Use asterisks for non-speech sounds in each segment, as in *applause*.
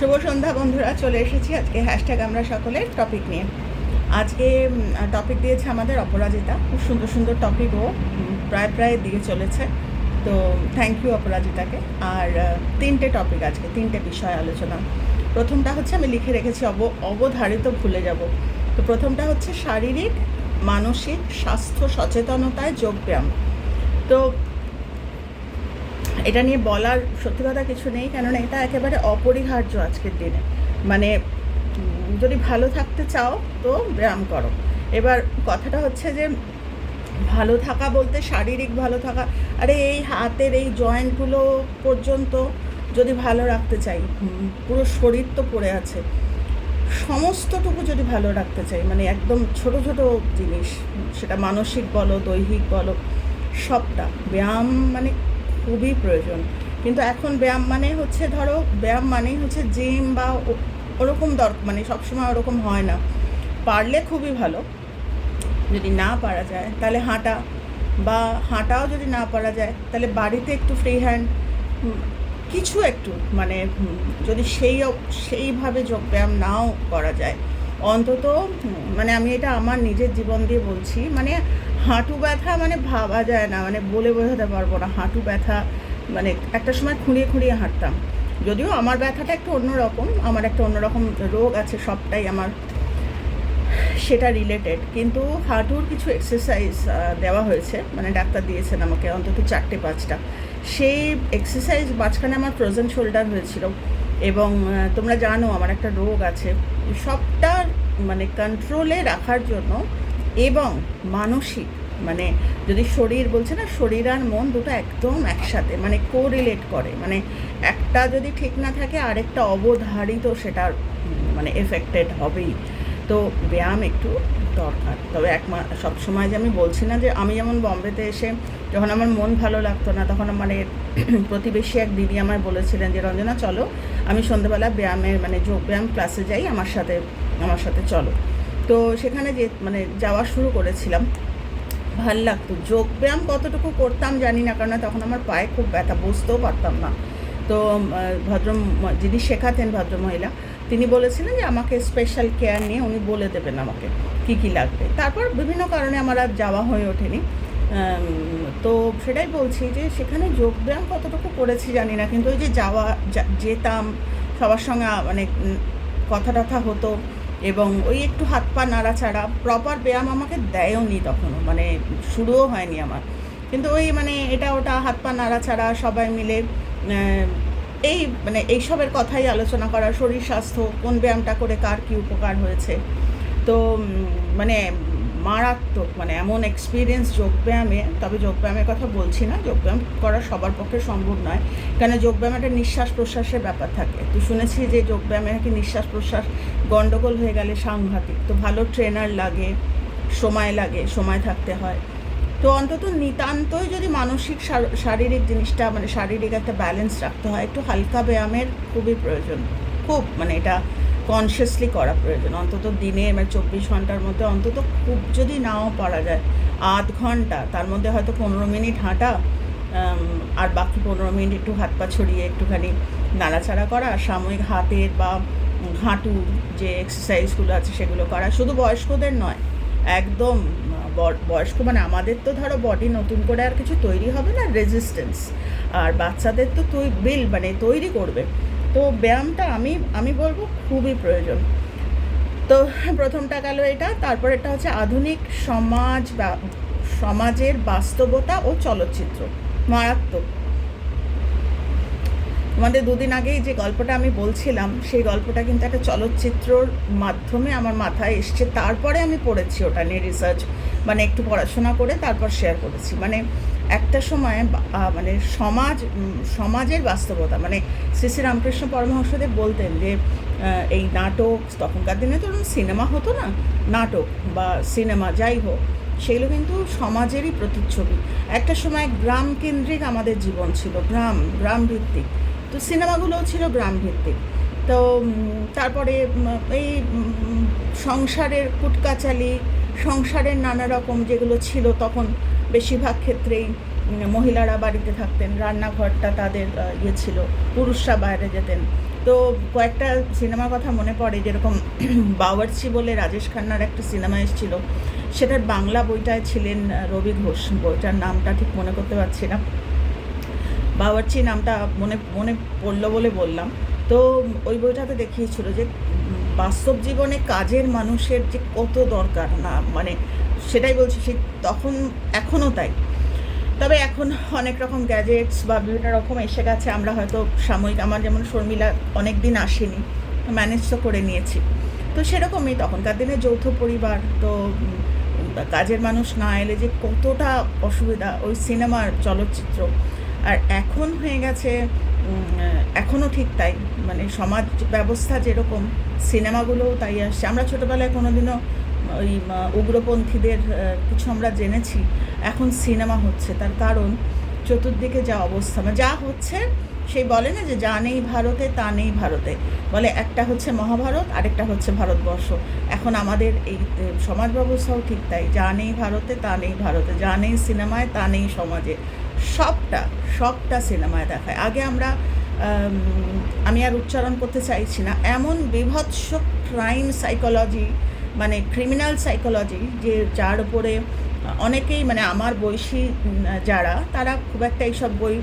শুভ সন্ধ্যা বন্ধুরা, চলে এসেছি আজকে হ্যাশট্যাগ আমরা সকলের টপিক নিয়ে। আজকে টপিক দিয়েছে আমাদের অপরাজিতা। খুব সুন্দর সুন্দর টপিকও প্রায় প্রায় দিয়ে চলেছে। তো থ্যাংক ইউ অপরাজিতাকে। আর তিনটে টপিক আজকে, তিনটে বিষয় আলোচনা। প্রথমটা হচ্ছে, আমি লিখে রেখেছি অব, অবধারিত ভুলে যাব। তো প্রথমটা হচ্ছে, শারীরিক, মানসিক স্বাস্থ্য সচেতনতায় যোগব্যায়াম তো এটা নিয়ে বলার সত্যি কথা কিছু নেই, কেননা এটা একেবারে অপরিহার্য আজকের দিনে। মানে যদি ভালো থাকতে চাও তো ব্যায়াম করো। এবার কথাটা হচ্ছে যে, ভালো থাকা বলতে শারীরিক ভালো থাকা, আরে এই হাতের এই জয়েন্টগুলো পর্যন্ত যদি ভালো রাখতে চাই পুরো শরীর তো পড়ে আছে, সমস্তটুকু যদি ভালো রাখতে চাই মানে একদম ছোট ছোট জিনিস, সেটা মানসিক বলো, দৈহিক বলো, সবটা, ব্যায়াম মানে খুবই প্রয়োজন। কিন্তু এখন ব্যায়াম মানে হচ্ছে ধরো, ব্যায়াম মানেই হচ্ছে জিম বা ওরকম দর মানে সবসময় ওরকম হয় না। পারলে খুবই ভালো। যদি না পারা যায়, তাহলে হাঁটা। বা হাঁটাও যদি না পারা যায়, তাহলে বাড়িতে একটু ফ্রি হ্যান্ড কিছু একটু মানে যদি সেই সেইভাবে যোগব্যায়াম নাও করা যায়। অন্তত মানে আমি এটা আমার নিজের জীবন দিয়ে বলছি মানে হাঁটু ব্যথা মানে ভাবা যায় না মানে বলে বোঝাতে পারব না। হাঁটু ব্যথা মানে একটা সময় খুঁড়িয়ে খুঁড়িয়ে হাঁটতাম। যদিও আমার ব্যথাটা একটু অন্যরকম, আমার একটা অন্যরকম রোগ আছে, সবটাই আমার সেটা রিলেটেড কিন্তু হাঁটুর কিছু এক্সারসাইজ দেওয়া হয়েছে মানে ডাক্তার দিয়েছেন আমাকে অন্তত চারটে, পাঁচটা। সেই এক্সারসাইজ মাঝখানে আমার ফ্রোজেন শোল্ডার হয়েছিল এবং তোমরা জানো আমার একটা রোগ আছে। সবটা মানে কন্ট্রোলে রাখার জন্য এবং মানসিক মানে যদি শরীর বলছে না, শরীর আর মন দুটো একদম একসাথে মানে কোরিলেট করে। মানে একটা যদি ঠিক না থাকে, আরেকটা অবধারিত সেটার মানে এফেক্টেড হবেই। তো ব্যায়াম একটু দরকার। তবে এক সবসময় যে আমি বলছি না যে, আমি যেমন বম্বেতে এসে যখন আমার মন ভালো লাগতো না, তখন মানে প্রতিবেশী এক দিদি আমায় বলেছিলেন যে, রঞ্জনা, চলো। আমি সন্ধ্যেবেলা ব্যায়ামের মানে যোগ ব্যায়াম ক্লাসে যাই, আমার সাথে আমার সাথে চলো। তো সেখানে যে মানে যাওয়া শুরু করেছিলাম। ভালো লাগতো। যোগব্যায়াম কতটুকু করতাম জানি না, কারণ তখন আমার পায়ে খুব ব্যথা, বুঝতেও পারতাম না। তো ভদ্র যিনি শেখাতেন ভদ্রমহিলা, তিনি বলেছিলেন যে, আমাকে স্পেশাল কেয়ার নিয়ে উনি বলে দেবেন আমাকে কি কি লাগবে। তারপর বিভিন্ন কারণে আমার আর যাওয়া হয়ে ওঠেনি। তো সেটাই বলছি যে, সেখানে যোগব্যায়াম কতটুকু করেছি জানি না, কিন্তু ওই যে যাওয়া যেতাম, সবার সঙ্গে মানে কথা টথা হতো। এবং ওই একটু হাত পা নাড়াছাড়া প্রপার ব্যায়াম আমাকে দেয়ও নি তখনও মানে শুরুও হয়নি আমার। কিন্তু ওই মানে এটা ওটা হাত পা নাড়াছাড়া সবাই মিলে এই মানে এইসবের কথাই আলোচনা করা, শরীর স্বাস্থ্য, কোন ব্যায়ামটা করে কার কী উপকার হয়েছে। তো মানে মারাত্মক মানে এমন এক্সপিরিয়েন্স যোগব্যায়ামে, তবে যোগব্যায়ামের কথা বলছি না, যোগব্যায়াম করা সবার পক্ষে সম্ভব নয়। কেন যোগব্যায়াম একটা নিঃশ্বাস প্রশ্বাসের ব্যাপার থাকে। তো শুনেছি যে যোগব্যায়ামে নাকি নিঃশ্বাস প্রশ্বাস গণ্ডগোল হয়ে গেলে সাংঘাতিক। তো ভালো ট্রেনার লাগে, সময় লাগে, সময় থাকতে হয়। তো অন্তত নিতান্তই যদি মানসিক শারীরিক জিনিসটা মানে শারীরিক একটা ব্যালেন্স রাখতে হয়, একটু হালকা ব্যায়ামের খুবই প্রয়োজন। খুব মানে এটা কনসিয়াসলি করা প্রয়োজন। অন্তত দিনে মানে চব্বিশ ঘণ্টার মধ্যে, অন্তত খুব যদি নাও পারা যায়, আধ ঘণ্টা, তার মধ্যে হয়তো পনেরো মিনিট হাঁটা আর বাকি পনেরো মিনিট একটু হাত পা ছড়িয়ে একটুখানি নাড়াচাড়া করা, সাময়িক হাতের বা হাঁটুর যে এক্সারসাইজগুলো আছে সেগুলো করা, শুধু বয়স্কদের নয়, একদম বয়স্ক মানে আমাদের তো ধরো বডি নতুন করে আর কিছু তৈরি হবে না রেজিস্ট্যান্স আর বাচ্চাদের তো তুই বিল মানে তৈরি করবে। তো ব্যায়ামটা আমি আমি বলব খুবই প্রয়োজন। তো প্রথমটা গেল এটা, তারপর এটা হচ্ছে আধুনিক সমাজ সমাজের বাস্তবতা ও চলচ্চিত্র, মারাত্মক। তোমাদের দুদিন আগেই যে গল্পটা আমি বলছিলাম, সেই গল্পটা কিন্তু একটা চলচ্চিত্রর মাধ্যমে আমার মাথায় এসছে, তারপরে আমি পড়েছি ওটা নিয়ে রিসার্চ মানে একটু পড়াশোনা করে তারপর শেয়ার করেছি। মানে একটা সময় মানে সমাজ সমাজের বাস্তবতা মানে শ্রী শ্রী রামকৃষ্ণ পরমহংসদেব বলতেন যে এই নাটক, তখনকার দিনে তো সিনেমা হতো না, নাটক বা সিনেমা যাই হোক, সেগুলো কিন্তু সমাজেরই প্রতিচ্ছবি। একটা সময় গ্রাম কেন্দ্রিক আমাদের জীবন ছিল, গ্রাম গ্রাম ভিত্তিক তো সিনেমাগুলোও ছিল গ্রাম ভিত্তিক তো তারপরে এই সংসারের কুটকাচালি সংসারের নানা রকম যেগুলো ছিল তখন বেশিরভাগ ক্ষেত্রেই মহিলারা বাড়িতে থাকতেন, রান্নাঘরটা তাদের ইয়ে ছিল, পুরুষরা বাইরে যেতেন। তো কয়েকটা সিনেমার কথা মনে পড়ে, যেরকম *clears throat* বাওয়ার্চি বলে রাজেশ খান্নার একটা সিনেমা এসেছিল, সেটার বাংলা বইটায় ছিলেন রবি ঘোষ। বইটার নামটা ঠিক মনে করতে পারছি না। বাওয়ার্চি নামটা মনে মনে পড়ল বলে বললাম। তো ওই বইটাতে দেখিয়েছিল যে বাস্তব জীবনে কাজের মানুষের যে কত দরকার, না মানে সেটাই বলছি সে তখন, এখনও তাই। তবে এখন অনেক রকম গ্যাজেটস বা বিভিন্ন রকম এসে গেছে, আমরা হয়তো সাময়িক, আমার যেমন শর্মিলা অনেক দিন আসেনি ম্যানেজ তো করে নিয়েছি। তো সেরকমই তখনকার দিনে যৌথ পরিবার, তো কাজের মানুষ না এলে যে কতটা অসুবিধা, ওই সিনেমার চলচ্চিত্র। আর এখন হয়ে গেছে এখনও ঠিক তাই। মানে সমাজ ব্যবস্থা যেরকম, সিনেমাগুলোও তাই আসছে। আমরা ছোটোবেলায় কোনোদিনও ওই উগ্রপন্থীদের কিছু আমরা জেনেছি, এখন সিনেমা হচ্ছে। তার কারণ চতুর্দিকে যা অবস্থা মানে যা হচ্ছে, সেই বলে না যে যা নেই ভারতে, তা নেই ভারতে। বলে একটা হচ্ছে মহাভারত, আরেকটা হচ্ছে ভারতবর্ষ। এখন আমাদের এই সমাজ ব্যবস্থাও ঠিক তাই। যা নেই ভারতে, তা নেই ভারতে। যা নেই সিনেমায়, তা নেই সমাজে। সবটা সবটা সিনেমায় দেখায়। আগে আমরা আমি আর উচ্চারণ করতে চাইছি না। এমন বিভৎস ক্রাইম সাইকোলজি মানে ক্রিমিনাল সাইকোলজি যে যার উপরে অনেকেই মানে আমার বয়সী যারা, তারা খুব একটা এইসব বই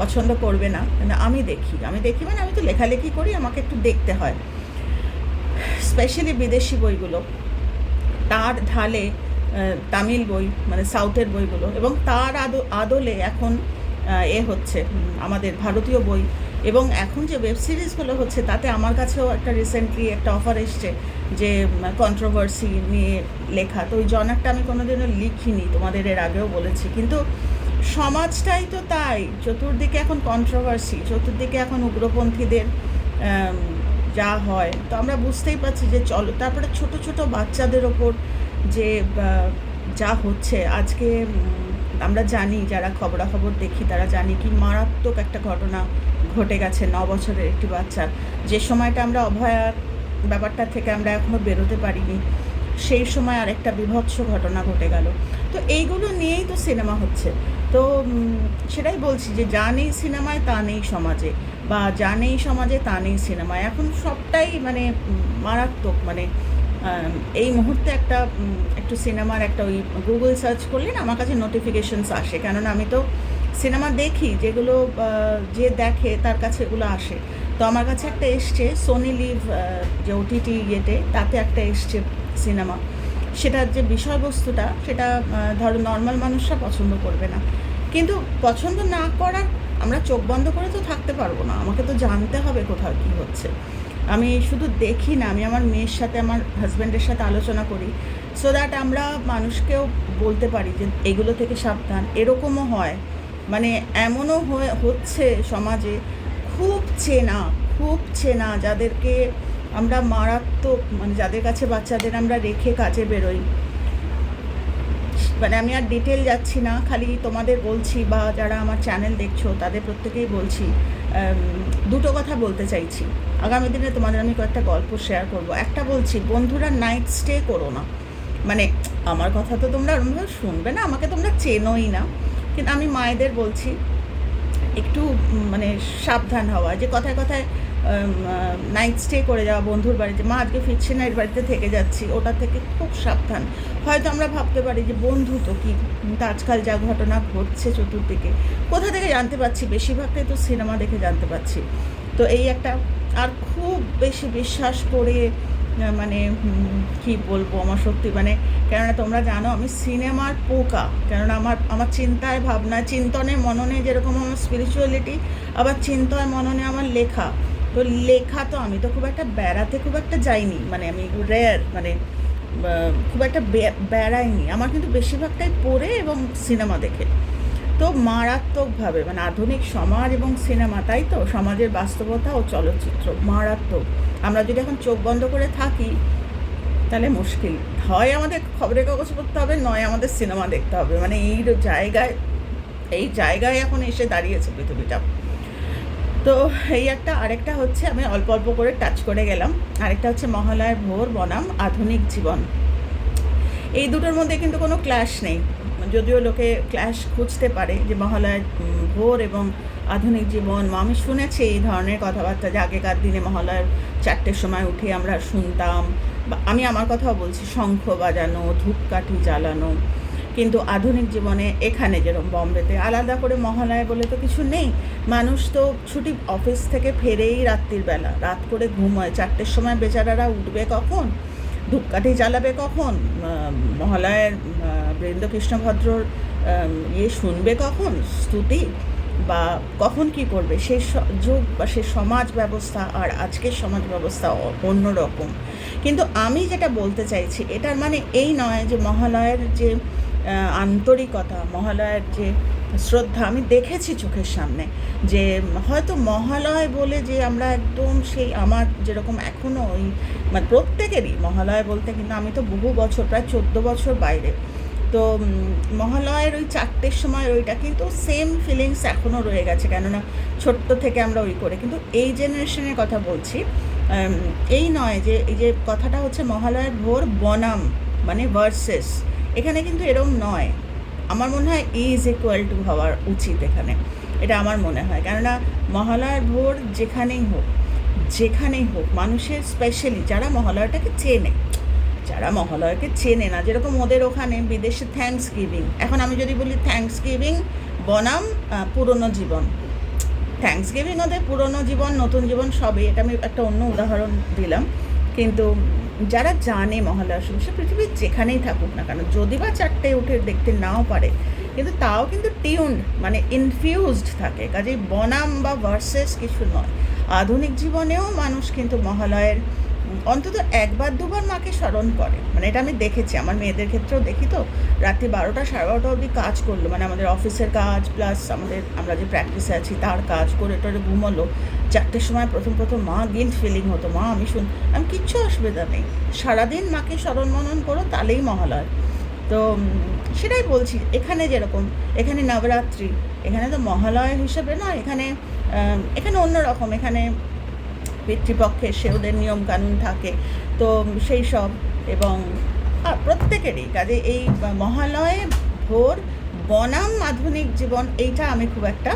পছন্দ করবে না। কিন্তু আমি দেখি আমি দেখি মানে আমি তো লেখালেখি করি, আমাকে একটু দেখতে হয়। স্পেশালি বিদেশি বইগুলো, তার ঢালে তামিল বই মানে সাউথের বইগুলো এবং তার আদো, আদলে এখন এ হচ্ছে আমাদের ভারতীয় বই এবং এখন যে ওয়েব সিরিজগুলো হচ্ছে তাতে আমার কাছেও একটা রিসেন্টলি একটা অফার এসছে যে কন্ট্রোভার্সি নিয়ে লেখা। তো ওই জনারটা আমি কোনোদিনও লিখিনি, তোমাদের এর আগেও বলেছি। কিন্তু সমাজটাই তো তাই, চতুর্দিকে এখন কন্ট্রোভার্সি চতুর্দিকে এখন উগ্রপন্থীদের যা হয়। তো আমরা বুঝতেই পারছি যে চলো, তারপরে ছোট ছোট বাচ্চাদের ওপর যে যা হচ্ছে, আজকে আমরা জানি, যারা খবরাখবর দেখি, তারা জানি কি মারাত্মক একটা ঘটনা ঘটে গেছে ন বছরের একটি বাচ্চার যে সময়টা আমরা অভয়ার ব্যাপারটা থেকে আমরা এখনও বেরোতে পারিনি, সেই সময় আরেকটা বিভৎস ঘটনা ঘটে গেল। তো এইগুলো নিয়েই তো সিনেমা হচ্ছে। তো সেটাই বলছি যে, যা নেই সিনেমায়, তা নেই সমাজে, বা যা নেই সমাজে, তা নেই সিনেমায়। এখন সবটাই মানে মারাত্মক মানে এই মুহূর্তে একটা একটু সিনেমার একটা ওই গুগল সার্চ করলে না আমার কাছে নোটিফিকেশনস আসে। কেননা আমি তো সিনেমা দেখি, যেগুলো যে দেখে তার কাছে এগুলো আসে। তো আমার কাছে একটা এসছে সোনি লিভ যে ওটিটি ইয়েতে, তাতে একটা এসছে সিনেমা। সেটার যে বিষয়বস্তুটা, সেটা ধরো নর্মাল মানুষরা পছন্দ করবে না। কিন্তু পছন্দ না করার আমরা চোখ বন্ধ করে তো থাকতে পারব না। আমাকে তো জানতে হবে কোথাও কী হচ্ছে। আমি শুধু দেখি না, আমি আমার মেয়ের সাথে, আমার হাজব্যান্ডের সাথে আলোচনা করি সো দ্যাট আমরা মানুষকেও বলতে পারি যে এগুলো থেকে সাবধান। এরকমও হয়। মানে এমনও হচ্ছে সমাজে, খুব চেনা খুব চেনা যাদেরকে আমরা মারাত্মক মানে যাদের কাছে বাচ্চাদের আমরা রেখে কাজে বেরোই। মানে আমি আর ডিটেল যাচ্ছি না, খালি তোমাদের বলছি বা যারা আমার চ্যানেল দেখছ, তাদের প্রত্যেকেই বলছি দুটো কথা বলতে চাইছি। আগামী দিনে তোমাদের আমি কয়েকটা গল্প শেয়ার করব। একটা বলছি, বন্ধুরা নাইট স্টে করো না। মানে আমার কথা তো তোমরা ওরমভাবে শুনবে না, আমাকে তোমরা চেনোই না। কিন্তু আমি মায়েদের বলছি, একটু মানে সাবধান হওয়া। যে কথায় কথায় নাইট স্টে করে যাওয়া বন্ধুর বাড়িতে। মা আজকে ফিরছে না, এর বাড়িতে থেকে যাচ্ছি। ওটা থেকে খুব সাবধান। হয়তো আমরা ভাবতে পারি যে বন্ধু তো কি? আজকাল যা ঘটনা ঘটছে চতুর্দিকে, কোথা থেকে জানতে পারছি? বেশিরভাগটাই তো সিনেমা দেখে জানতে পারছি। তো এই একটা আর খুব বেশি বিশ্বাস করে মানে কি বলব আমার সত্যি? মানে কেননা তোমরা জানো আমি সিনেমার পোকা। কেননা আমার আমার চিন্তায় ভাবনা, চিন্তনে মননে যেরকম আমার স্পিরিচুয়ালিটি আবার চিন্তায় মননে আমার লেখা। তো লেখা তো আমি তো খুব একটা বেড়াতে খুব একটা যাইনি। মানে আমি রেয়ার মানে খুব একটা বেড়াইনি। আমার কিন্তু বেশিরভাগটাই পড়ে এবং সিনেমা দেখে। তো মারাত্মকভাবে মানে আধুনিক সমাজ এবং সিনেমা তাই তো? সমাজের বাস্তবতা ও চলচ্চিত্র, মারাত্মক। আমরা যদি এখন চোখ বন্ধ করে থাকি, তাহলে মুশকিল। হয় আমাদের খবরের কাগজ পড়তে হবে, নয় আমাদের সিনেমা দেখতে হবে। মানে এই জায়গায় এই জায়গায় এখন এসে দাঁড়িয়েছে পৃথিবীটা। তো এই একটা, আরেকটা হচ্ছে আমি অল্প অল্প করে টাচ করে গেলাম। আরেকটা হচ্ছে মহালয়ার ভোর বনাম, আধুনিক জীবন। এই দুটোর মধ্যে কিন্তু কোনো ক্লাশ নেই। যদিও লোকে ক্ল্যাশ খুঁজতে পারে যে মহালয়ার ভোর এবং আধুনিক জীবন। আমি শুনেছি এই ধরনের কথাবার্তা যে আগেকার দিনে মহালয়ার চারটের সময় উঠে আমরা শুনতাম। আমি আমার কথাও বলছি, শঙ্খ বাজানো, ধূপকাঠি জ্বালানো। কিন্তু আধুনিক জীবনে এখানে যেরকম বম্বেতে আলাদা করে মহালয়া বলে তো কিছু নেই। মানুষ তো ছুটি অফিস থেকে ফেরেই রাত্রির বেলা। রাত করে ঘুমোয় চারটের সময় বেচারারা উঠবে কখন? ধূপকাঠি জ্বালাবে কখন? মহালয়ের আহ, বৃন্দকৃষ্ণ ভদ্রর ইয়ে শুনবে কখন? স্তুতি? বা কখন কি করবে? সেই স- যুগ বা সেই সমাজ ব্যবস্থা আর আজকের সমাজ ব্যবস্থা অ- অন্যরকম। কিন্তু আমি যেটা বলতে চাইছি এটার মানে এই নয় যে মহালয়ের যে আন্তরিকতা, মহালয়ের যে শ্রদ্ধা, আমি দেখেছি চোখের সামনে যে হয়তো মহালয় বলে যে আমরা একদম সেই আমার যেরকম এখনও ওই মানে প্রত্যেকেরই মহালয় বলতে কিন্তু আমি তো বহু বছর, প্রায় চোদ্দ বছর বাইরে। তো মহালয়ের ওই চারটের সময় ওইটা কিন্তু সেম ফিলিংস এখনও রয়ে গেছে কেননা ছোট্ট থেকে আমরা ওই করে। কিন্তু এই জেনারেশনের কথা বলছি এই নয় যে, এই যে কথাটা হচ্ছে মহালয়ের ভোর বনাম মানে ভার্সেস এখানে কিন্তু এরম নয়। আমার মনে হয় ইজ ইকুয়াল টু হওয়ার উচিত এখানে। এটা আমার মনে হয়। কেননা মহালয়ার ভোর যেখানেই হোক যেখানেই হোক, মানুষের স্পেশালি যারা মহালয়াটাকে চেনে, যারা মহালয়াকে চেনে না, যেরকম ওদের ওখানে বিদেশে থ্যাঙ্কস গিভিং এখন আমি যদি বলি থ্যাঙ্কস গিভিং বনাম পুরনো জীবন। থ্যাঙ্কস গিভিং ওদের পুরনো জীবন, নতুন জীবন সবই, এটা আমি একটা অন্য উদাহরণ দিলাম। কিন্তু যারা জানে মহালয়া সে পৃথিবীর যেখানেই থাকুক না কেন, যদি বা চারটে উঠে দেখতে নাও পারে, কিন্তু তাও কিন্তু টিউন্ড মানে ইনফিউজড থাকে। কাজেই বনাম বা ভার্সেস কিছু নয়। আধুনিক জীবনেও মানুষ কিন্তু মহালয়ের অন্তত একবার, দুবার মাকে স্মরণ করে। মানে এটা আমি দেখেছি, আমার মেয়েদের ক্ষেত্রেও দেখি তো, রাত্রি বারোটা, সাড়ে বারোটা অবধি কাজ করল। মানে আমাদের অফিসের কাজ প্লাস আমাদের, আমরা যে প্র্যাকটিসে আছি, তার কাজ করে টোরে ঘুমোলো। চারটের সময় প্রথম প্রথম মা গিল্ট ফিলিং হতো, মা, আমি শুন, আমি কিচ্ছু অসুবিধা নেই। সারাদিন মাকে স্মরণ মনন করো, তাহলেই মহালয়। তো সেটাই বলছি, এখানে যেরকম, এখানে নবরাত্রি, এখানে তো মহালয় হিসেবে না, এখানে এখানে অন্যরকম এখানে পিতৃপক্ষে সে ওদের নিয়মকানুন থাকে, তো সেই সব এবং প্রত্যেকেরই, কাজে এই মহালয়ে, ভোর, বনাম আধুনিক জীবন, এইটা আমি খুব একটা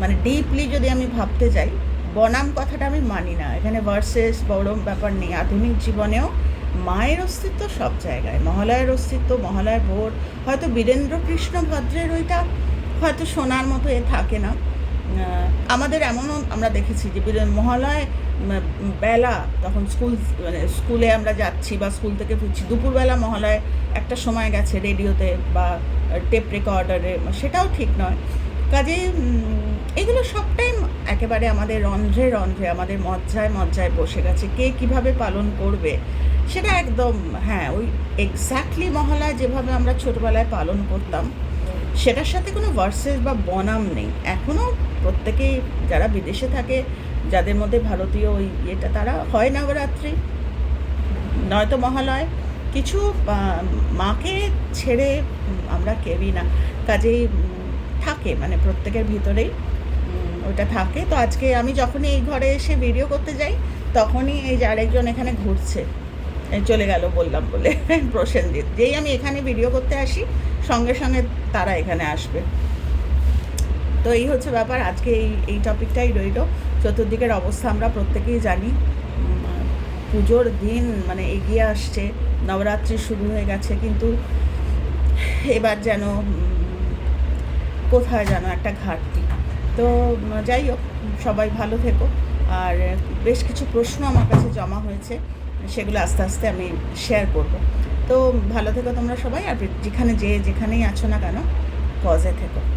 মানে ডিপলি যদি আমি ভাবতে যাই বনাম কথাটা আমি মানি না। এখানে ভার্সেস বড় ব্যাপার নেই। আধুনিক জীবনেও মায়ের অস্তিত্ব সব জায়গায়। মহালয়ের অস্তিত্ব, মহালয়ের ভোর। হয়তো বীরেন্দ্র কৃষ্ণ ভদ্রের ওইটা হয়তো শোনার মতো এ থাকে না। আমাদের এমনও আমরা দেখেছি যে মহালয় বেলা তখন স্কুল মানে স্কুলে আমরা যাচ্ছি বা স্কুল থেকে ফিরছি, দুপুরবেলা মহালয় একটা সময় গেছে রেডিওতে বা টেপ রেকর্ডারে, সেটাও ঠিক নয়। কাজে এগুলো সবটাই একেবারে আমাদের রন্ধ্রে রন্ধ্রে, আমাদের মজ্জায় মজ্জায় বসে গেছে। কে কীভাবে পালন করবে, সেটা একদম হ্যাঁ ওই এক্স্যাক্টলি মহালয় যেভাবে আমরা ছোটোবেলায় পালন করতাম, সেটার সাথে কোনো ভার্সেস বা বনাম নেই। এখনও প্রত্যেকেই যারা বিদেশে থাকে, যাদের মধ্যে ভারতীয় ওই ইয়েটা, তারা হয় নবরাত্রি, নয়তো মহালয়। কিছু মাকে ছেড়ে আমরা কেউই না। কাজেই থাকে মানে প্রত্যেকের ভিতরেই ওটা থাকে। তো আজকে আমি যখনই এই ঘরে এসে ভিডিও করতে যাই তখনই এই যে আরেকজন এখানে ঘুরছে। চলে গেল বললাম বলে *laughs* প্রসেনজিৎ। যেই আমি এখানে ভিডিও করতে আসি সঙ্গে সঙ্গে তারা এখানে আসবে। তো এই হচ্ছে ব্যাপার আজকে এই এই টপিকটাই রইল। চতুর্দিকের অবস্থা আমরা প্রত্যেকেই জানি। পুজোর দিন মানে এগিয়ে আসছে নবরাত্রি শুরু হয়ে গেছে কিন্তু এবার যেন কোথায় যেন একটা ঘাটতি। তো, যাই হোক, সবাই ভালো থেকো। আর বেশ কিছু প্রশ্ন আমার কাছে জমা হয়েছে, সেগুলো আস্তে আস্তে আমি শেয়ার করব। তো, ভালো থেকো তোমরা সবাই, আর যেখানে যে যেখানেই আছো না কেন কজে থেকো।